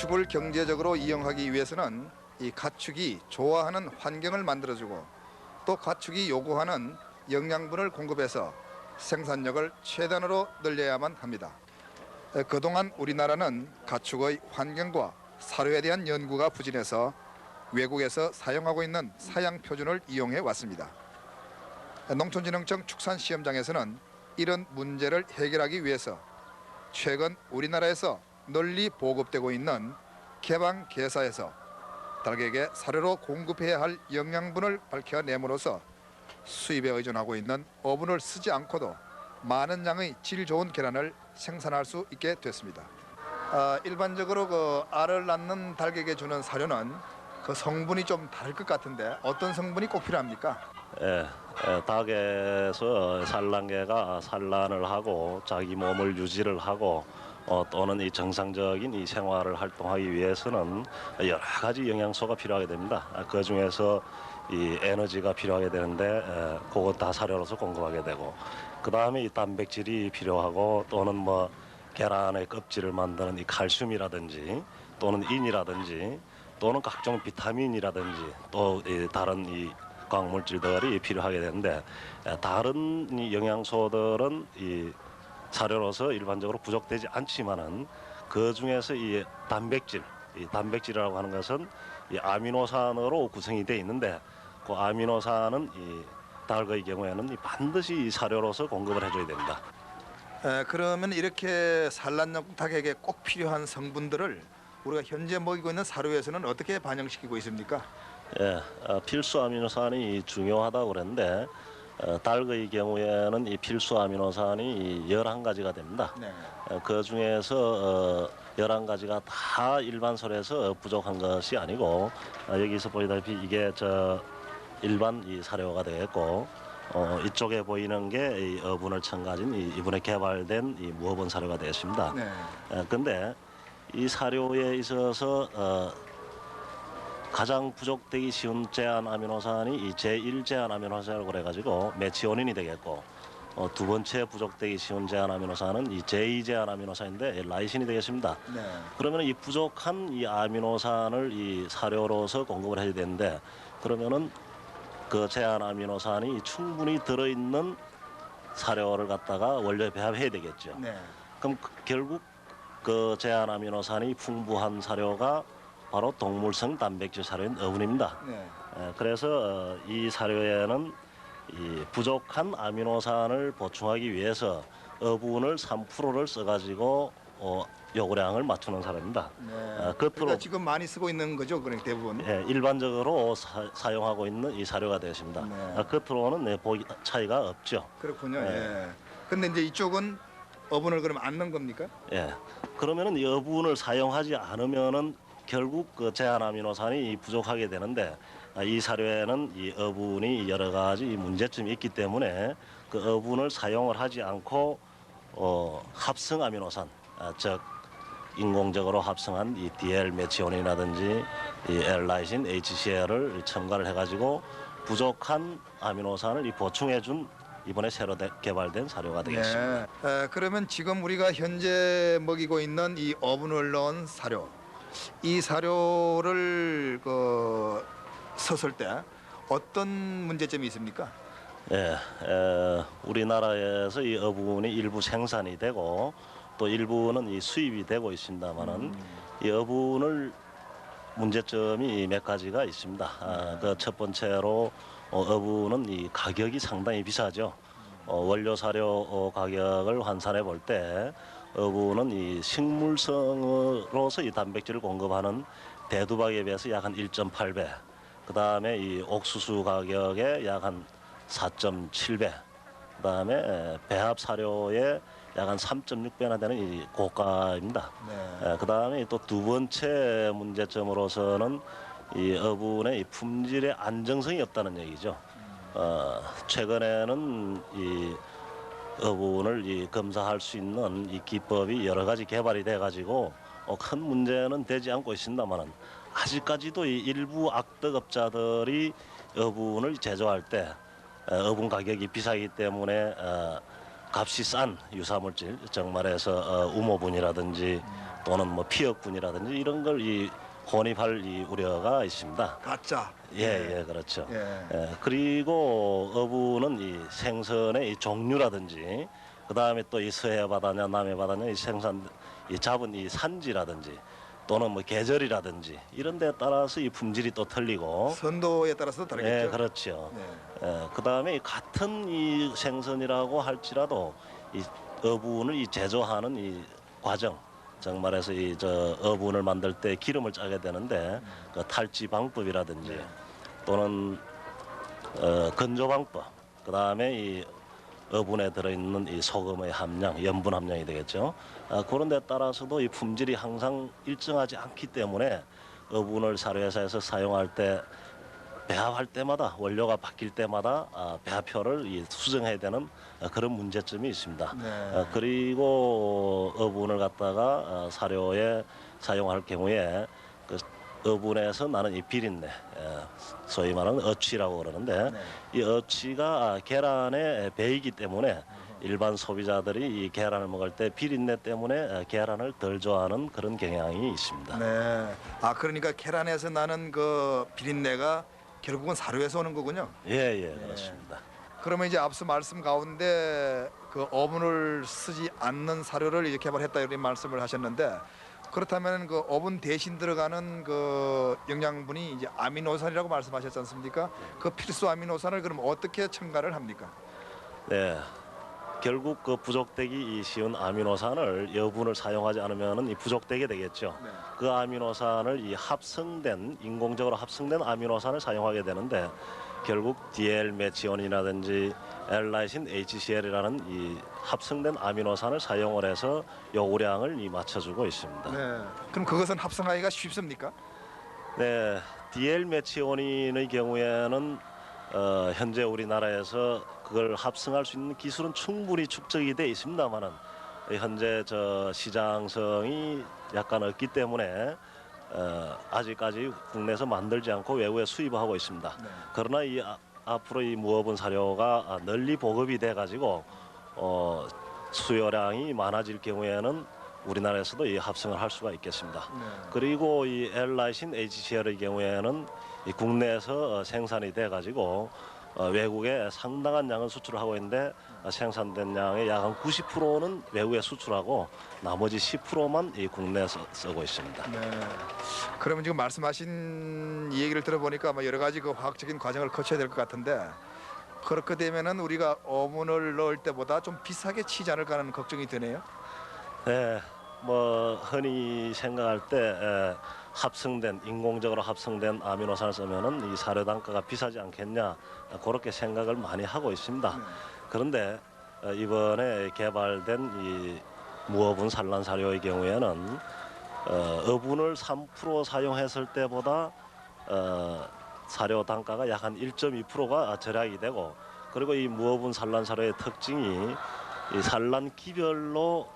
가축을 경제적으로 이용하기 위해서는 이 가축이 좋아하는 환경을 만들어주고 또 가축이 요구하는 영양분을 공급해서 생산력을 최단으로 늘려야만 합니다. 에, 그동안 우리나라는 가축의 환경과 사료에 대한 연구가 부진해서 외국에서 사용하고 있는 사양 표준을 이용해 왔습니다. 농촌진흥청 축산시험장에서는 이런 문제를 해결하기 위해서 최근 우리나라에서 널리 보급되고 있는 개방 개사에서 닭에게 사료로 공급해야 할 영양분을 밝혀냄으로써 수입에 의존하고 있는 어분을 쓰지 않고도 많은 양의 질 좋은 계란을 생산할 수 있게 됐습니다. 아, 일반적으로 그 알을 낳는 닭에게 주는 사료는 그 성분이 좀 다를 것 같은데 어떤 성분이 꼭 필요합니까? 예, 예, 닭에서 산란계가 산란을 하고 자기 몸을 유지를 하고 어, 또는 이 정상적인 이 생활을 활동하기 위해서는 여러 가지 영양소가 필요하게 됩니다. 아, 그 중에서 이 에너지가 필요하게 되는데 에, 그것 다 사료로서 공급하게 되고 그 다음에 이 단백질이 필요하고 또는 뭐 계란의 껍질을 만드는 이 칼슘이라든지 또는 인이라든지 또는 각종 비타민이라든지 또 이 다른 이 광물질들이 필요하게 되는데 에, 다른 이 영양소들은 이 사료로서 일반적으로 부족되지 않지만은 그 중에서 이 단백질, 이 단백질이라고 하는 것은 이 아미노산으로 구성이 돼 있는데 그 아미노산은 이 닭의 경우에는 이 반드시 이 사료로서 공급을 해줘야 됩니다. 에, 그러면 이렇게 산란용 닭에게 꼭 필요한 성분들을 우리가 현재 먹이고 있는 사료에서는 어떻게 반영시키고 있습니까? 예, 어, 필수 아미노산이 중요하다고 그랬는데 어, 닭의 경우에는 이 필수 아미노산이 11가지가 됩니다. 네. 어, 그 중에서 어, 11가지가 다 일반 설에서 부족한 것이 아니고 어, 여기서 보이다시피 이게 저 일반 이 사료가 되겠고 어, 이쪽에 보이는 게 이 어분을 첨가진 이 이번에 개발된 이 무어분 사료가 되겠습니다. 네. 어, 근데 이 사료에 있어서 어, 가장 부족되기 쉬운 제한 아미노산이 이 제1 제한 아미노산이라고 그래가지고 메치오닌이 되겠고 어, 두 번째 부족되기 쉬운 제한 아미노산은 이 제2 제한 아미노산인데 라이신이 되겠습니다. 네. 그러면 이 부족한 이 아미노산을 이 사료로서 공급을 해야 되는데 그러면은 그 제한 아미노산이 충분히 들어있는 사료를 갖다가 원료에 배합해야 되겠죠. 네. 그럼 그- 결국 그 제한 아미노산이 풍부한 사료가 바로 동물성 단백질 사료인 어분입니다. 네. 에, 그래서 어, 이 사료에는 이 부족한 아미노산을 보충하기 위해서 어분을 3%를 써가지고 어, 요구량을 맞추는 사료입니다. 네. 아, 끝으로- 그러니까 지금 많이 쓰고 있는 거죠, 그러니까 대부분. 예, 일반적으로 사, 용하고 있는 이 사료가 되겠습니다. 네. 아, 끝으로는 네, 보기 차이가 없죠. 그렇군요. 네. 예. 근데 이제 이쪽은 어분을 그럼 안 넣은 겁니까? 예. 그러면은 이 어분을 사용하지 않으면은 결국 그 제한 아미노산이 부족하게 되는데 아, 이 사료에는 이 어분이 여러 가지 문제점이 있기 때문에 그 어분을 사용을 하지 않고 어, 합성 아미노산, 아, 즉 인공적으로 합성한 이 DL 메치온이라든지 이 L-라이신, HCL을 첨가를 해가지고 부족한 아미노산을 이 보충해준 이번에 새로 대- 개발된 사료가 되겠습니다. 네. 에, 그러면 지금 우리가 현재 먹이고 있는 이 어분을 넣은 사료, 이 사료를 그 섰을 때 어떤 문제점이 있습니까? 예, 에, 우리나라에서 이 어분이 일부 생산이 되고 또 일부는 이 수입이 되고 있습니다만은 이 어분을 문제점이 몇 가지가 있습니다. 아, 그 첫 번째로 어, 어분은 이 가격이 상당히 비싸죠. 어, 원료 사료 어, 가격을 환산해 볼 때 어분은 이 식물성으로서 이 단백질을 공급하는 대두박에 비해서 약 한 1.8배. 그 다음에 이 옥수수 가격의 약 한 4.7배. 그 다음에 배합 사료의 약 한 3.6배나 되는 이 고가입니다. 네. 그 다음에 또 두 번째 문제점으로서는 이 어분의 이 품질의 안정성이 없다는 얘기죠. 어, 최근에는 이 어분을 이 검사할 수 있는 이 기법이 여러 가지 개발이 돼 가지고 어, 큰 문제는 되지 않고 있습니다만은 아직까지도 이 일부 악덕업자들이 어분을 제조할 때 어, 어분 가격이 비싸기 때문에 어, 값이 싼 유사물질, 정 말해서 어, 우모분이라든지 또는 뭐 피역분이라든지 이런 걸이 혼입할 이 우려가 있습니다. 가짜. 예, 예, 그렇죠. 예. 예, 그리고 어부는 이 생선의 이 종류라든지 그 다음에 또 이 서해 바다냐 남해 바다냐 이 생산 이 잡은 이 산지라든지 또는 뭐 계절이라든지 이런 데에 따라서 이 품질이 또 틀리고 선도에 따라서 다르겠죠. 예, 그렇죠. 예. 예, 그다음에 이 같은 이 생선이라고 할지라도 이 어분을 이 제조하는 이 과정 정말해서 이 저 어분을 만들 때 기름을 짜게 되는데 그 탈지 방법이라든지 네. 또는 어, 건조 방법 그 다음에 이 어분에 들어있는 이 소금의 함량, 염분 함량이 되겠죠. 아, 그런 데 따라서도 이 품질이 항상 일정하지 않기 때문에 어분을 사료회사에서 사용할 때 배합할 때마다 원료가 바뀔 때마다 아, 배합표를 이 수정해야 되는 아, 그런 문제점이 있습니다. 네. 아, 그리고 어분을 갖다가 아, 사료에 사용할 경우에 그 어분에서 나는 이 비린내, 예, 소위 말하는 어취라고 그러는데 네. 이 어취가 계란에 배이기 때문에 일반 소비자들이 이 계란을 먹을 때 비린내 때문에 계란을 덜 좋아하는 그런 경향이 있습니다. 네. 아 그러니까 계란에서 나는 그 비린내가 결국은 사료에서 오는 거군요. 예, 예, 그렇습니다. 그러면 이제 앞서 말씀 가운데 그 어분을 쓰지 않는 사료를 이렇게 개발했다 이런 말씀을 하셨는데 그렇다면 그 어분 대신 들어가는 그 영양분이 이제 아미노산이라고 말씀하셨지 않습니까? 그 필수 아미노산을 그럼 어떻게 첨가를 합니까? 네. 결국 그 부족되기 쉬운 아미노산을 여분을 사용하지 않으면은 이 부족되게 되겠죠. 네. 그 아미노산을 이 합성된 인공적으로 합성된 아미노산을 사용하게 되는데 결국 DL 메치온이라든지 엘라이신 HCL이라는 이 합성된 아미노산을 사용을 해서 요구량을 이 맞춰주고 있습니다. 네. 그럼 그것은 합성하기가 쉽습니까? 네, DL 메치온인의 경우에는 어, 현재 우리나라에서 그걸 합성할 수 있는 기술은 충분히 축적이 돼 있습니다만은 현재 저 시장성이 약간 없기 때문에 어, 아직까지 국내에서 만들지 않고 외국에 수입하고 있습니다. 네. 그러나 이 아, 앞으로 이 무업은 사료가 아, 널리 보급이 돼 가지고 어, 수요량이 많아질 경우에는 우리나라에서도 이 합성을 할 수가 있겠습니다. 네. 그리고 이 엘라이신 HCL의 경우에는 이 국내에서 어, 생산이 돼 가지고 어, 외국에 상당한 양을 수출하고 있는데 어, 생산된 양의 약 한 90%는 외국에 수출하고 나머지 10%만 이 국내에서 쓰고 있습니다. 네. 그러면 지금 말씀하신 이 얘기를 들어보니까 아마 여러 가지 그 화학적인 과정을 거쳐야 될 것 같은데 그렇게 되면은 우리가 어문을 넣을 때보다 좀 비싸게 치지 않을까 하는 걱정이 드네요. 네, 뭐 흔히 생각할 때 에, 합성된 인공적으로 합성된 아미노산을 쓰면은 이 사료 단가가 비싸지 않겠냐 아, 그렇게 생각을 많이 하고 있습니다. 네. 그런데 어, 이번에 개발된 이 무어분 산란 사료의 경우에는 어, 어분을 3% 사용했을 때보다 어, 사료 단가가 약 한 1.2%가 절약이 되고 그리고 이 무어분 산란 사료의 특징이 이 산란 기별로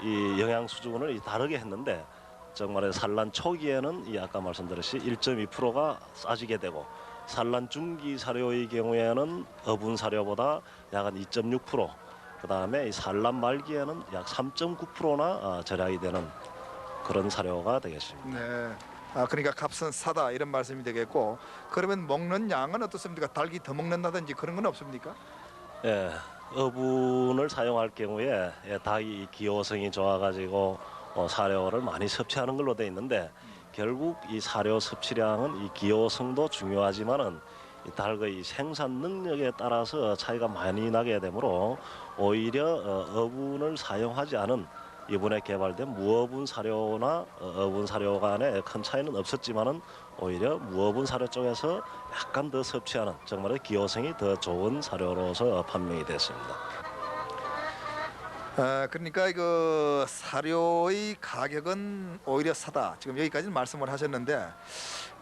이 영양 수준을 이 다르게 했는데 정말 산란 초기에는 이 아까 말씀드렸듯이 1.2%가 싸지게 되고 산란 중기 사료의 경우에는 어분 사료보다 약 한 2.6%, 그 다음에 이 산란 말기에는 약 3.9%나 아, 절약이 되는 그런 사료가 되겠습니다. 네. 아 그러니까 값은 사다 이런 말씀이 되겠고 그러면 먹는 양은 어떻습니까? 닭이 더 먹는다든지 그런 건 없습니까? 예, 어분을 사용할 경우에 예, 닭이 기호성이 좋아가지고 어, 사료를 많이 섭취하는 걸로 돼 있는데 결국 이 사료 섭취량은 이 기호성도 중요하지만은 이 닭의 이 생산 능력에 따라서 차이가 많이 나게 되므로 오히려 어, 어분을 사용하지 않은 이번에 개발된 무어분 사료나 어, 어분 사료 간에 큰 차이는 없었지만은 오히려 무어분 사료 쪽에서 약간 더 섭취하는 정말 기호성이 더 좋은 사료로서 판명이 됐습니다. 아 그러니까 그 사료의 가격은 오히려 사다. 지금 여기까지는 말씀을 하셨는데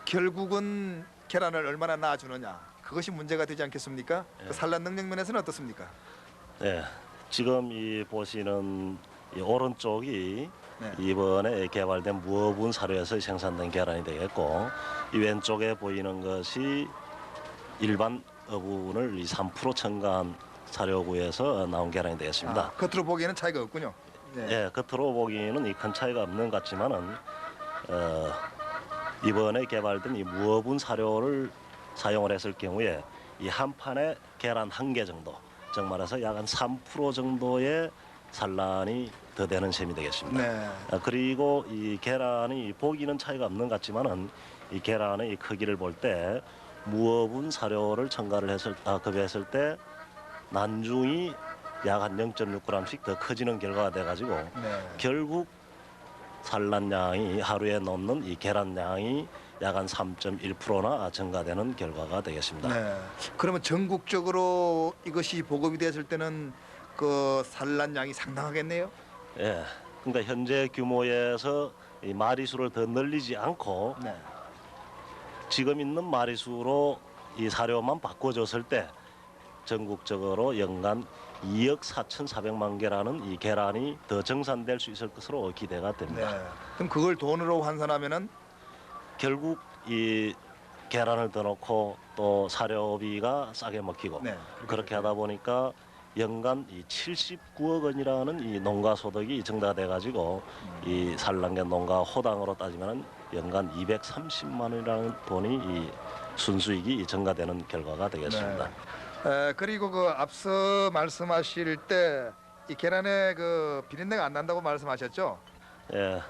결국은 계란을 얼마나 낳아주느냐 그것이 문제가 되지 않겠습니까? 그 산란 능력 면에서는 어떻습니까? 네, 지금 이 보시는 이 오른쪽이 네. 이번에 개발된 무어분 사료에서 생산된 계란이 되겠고 이 왼쪽에 보이는 것이 일반 어분을 이 3% 첨가한 사료구에서 나온 계란이 되겠습니다. 아, 겉으로 보기에는 차이가 없군요. 네. 예, 겉으로 보기에는 이 큰 차이가 없는 것 같지만은 어, 이번에 개발된 이 무어분 사료를 사용을 했을 경우에 이 한 판에 계란 한 개 정도, 즉 말해서 약 한 3% 정도의 산란이 더 되는 셈이 되겠습니다. 네. 아, 그리고 이 계란이 보기는 차이가 없는 것 같지만은 이 계란의 이 크기를 볼 때 무어분 사료를 첨가를 했을 아, 급여했을 때 난중이 약 한 0.6g씩 더 커지는 결과가 돼가지고 네. 결국 산란량이 하루에 넣는 이 계란량이 약 한 3.1%나 증가되는 결과가 되겠습니다. 네. 그러면 전국적으로 이것이 보급이 됐을 때는 그 산란량이 상당하겠네요. 예. 그러니까 현재 규모에서 이 마리수를 더 늘리지 않고 네. 지금 있는 마리수로 이 사료만 바꿔줬을 때 전국적으로 연간 2억 4,400만 개라는 이 계란이 더 정산될 수 있을 것으로 기대가 됩니다. 네. 그럼 그걸 돈으로 환산하면은 결국 이 계란을 더 넣고 또 사료비가 싸게 먹히고 네. 그렇게 하다 보니까 연간 이 79억 원이라는 이 농가 소득이 증가돼 가지고 이 산란계 농가 호당으로 따지면 연간 230만 원이라는 돈이 이 순수익이 증가되는 결과가 되겠습니다. 에, 그리고 그 앞서 말씀하실 때 이 계란에 그 비린내가 안 난다고 말씀하셨죠? 예,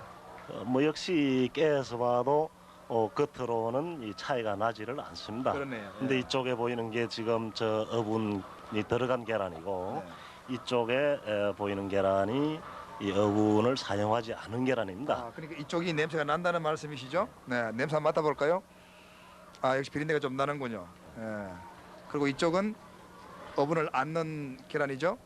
어, 뭐 역시 깨에서 봐도 어, 겉으로는 이 차이가 나지를 않습니다. 근데 예. 이쪽에 보이는 게 지금 저 어분 이 들어간 계란이고 네. 이쪽에 에, 보이는 계란이 이 어분을 사용하지 않은 계란입니다. 아, 그러니까 이쪽이 냄새가 난다는 말씀이시죠? 네, 냄새 한번 맡아볼까요? 아, 역시 비린내가 좀 나는군요. 예. 그리고 이쪽은 어분을 안 넣은 계란이죠?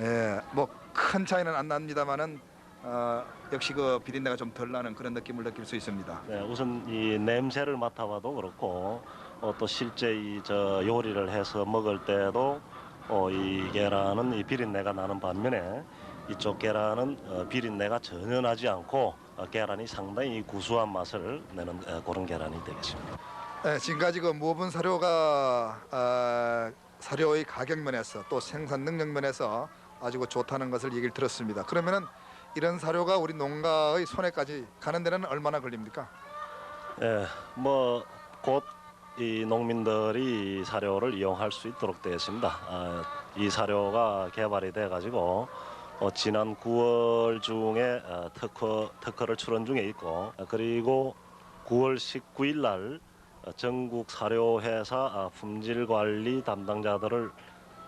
예, 뭐 큰 차이는 안 납니다만은 어, 역시 그 비린내가 좀 덜 나는 그런 느낌을 느낄 수 있습니다. 네, 우선 이 냄새를 맡아봐도 그렇고 어, 또 실제 이 저 요리를 해서 먹을 때도 어, 이 계란은 이 비린내가 나는 반면에 이쪽 계란은 어, 비린내가 전혀 나지 않고 어, 계란이 상당히 구수한 맛을 내는 어, 그런 계란이 되겠습니다. 네, 지금까지 그 무분 사료가 아, 사료의 가격 면에서 또 생산 능력 면에서 아주 그 좋다는 것을 얘기를 들었습니다. 그러면은 이런 사료가 우리 농가의 손에까지 가는 데는 얼마나 걸립니까? 예, 뭐 곧 이 농민들이 이 사료를 이용할 수 있도록 되어 있습니다. 아, 이 사료가 개발이 돼 가지고 어, 지난 9월 중에 어, 특허 특허를 출원 중에 있고 어, 그리고 9월 19일 날 어, 전국 사료 회사 아, 품질 관리 담당자들을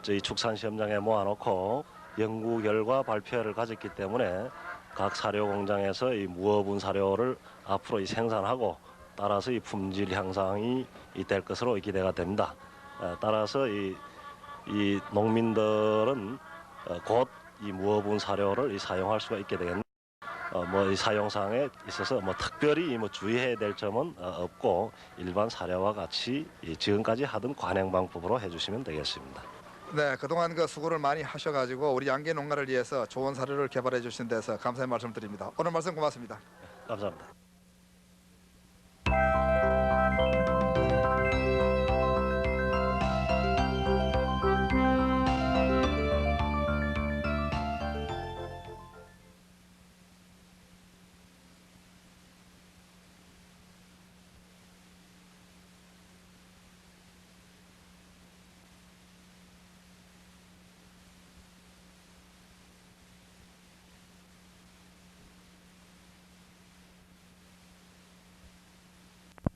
저희 축산 시험장에 모아놓고 연구 결과 발표회를 가졌기 때문에 각 사료 공장에서 이 무어분 사료를 앞으로 이 생산하고 따라서 이 품질 향상이 이될 것으로 기대가 됩니다. 에, 따라서 이, 이 농민들은 어, 곧이 무어분 사료를 이 사용할 수가 있게 되겠네. 어, 뭐이 사용상에 있어서 뭐 특별히 뭐 주의해야 될 점은 어, 없고 일반 사료와 같이 이 지금까지 하던 관행 방법으로 해주시면 되겠습니다. 네, 그동안 그 수고를 많이 하셔가지고 우리 양계 농가를 위해서 좋은 사료를 개발해 주신 데서 감사의 말씀드립니다. 오늘 말씀 고맙습니다. 감사합니다.